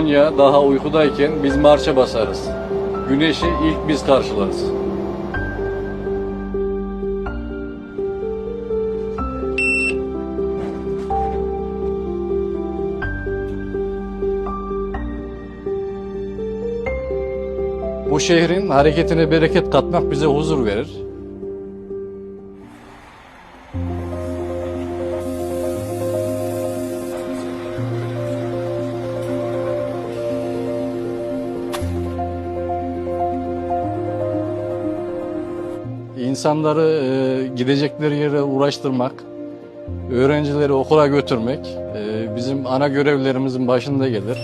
dünya daha uykudayken biz marşa basarız. Güneşi ilk biz karşılarız. Bu şehrin hareketine bereket katmak bize huzur verir. İnsanları e, gidecekleri yere uğraştırmak, öğrencileri okula götürmek e, bizim ana görevlerimizin başında gelir.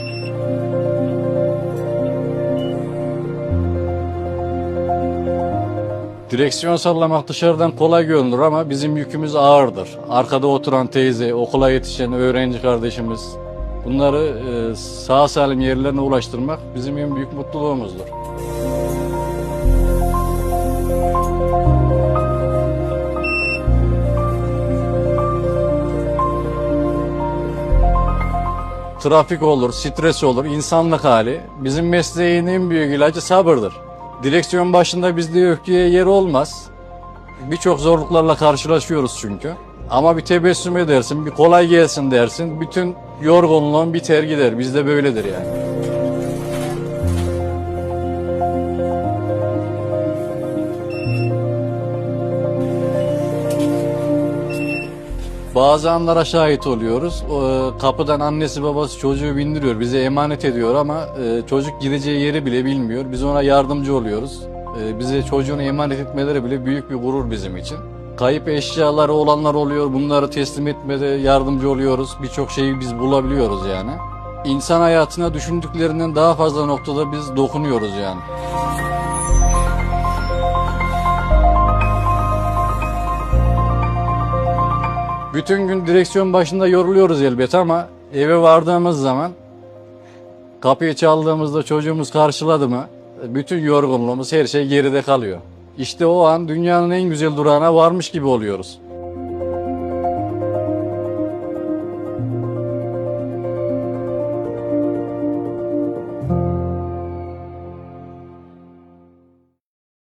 Direksiyon sallamak dışarıdan kolay görünür ama bizim yükümüz ağırdır. Arkada oturan teyze, okula yetişen öğrenci kardeşimiz bunları e, sağ salim yerlerine ulaştırmak bizim en büyük mutluluğumuzdur. Trafik olur, stres olur, insanlık hali. Bizim mesleğin en büyük ilacı sabırdır. Direksiyon başında bizde öfkeye yer olmaz. Birçok zorluklarla karşılaşıyoruz çünkü. Ama bir tebessüm edersin, bir kolay gelsin dersin. Bütün yorgunluğun biter gider. Bizde böyledir yani. Bazı anlara şahit oluyoruz. O, kapıdan annesi babası çocuğu bindiriyor, bize emanet ediyor ama e, çocuk gideceği yeri bile bilmiyor. Biz ona yardımcı oluyoruz. E, bize çocuğunu emanet etmeleri bile büyük bir gurur bizim için. Kayıp eşyaları olanlar oluyor. Bunları teslim etmede yardımcı oluyoruz. Birçok şeyi biz bulabiliyoruz yani. İnsan hayatına düşündüklerinden daha fazla noktada biz dokunuyoruz yani. Bütün gün direksiyon başında yoruluyoruz elbet ama eve vardığımız zaman kapıyı çaldığımızda çocuğumuz karşıladı mı bütün yorgunluğumuz her şey geride kalıyor. İşte o an dünyanın en güzel durağına varmış gibi oluyoruz.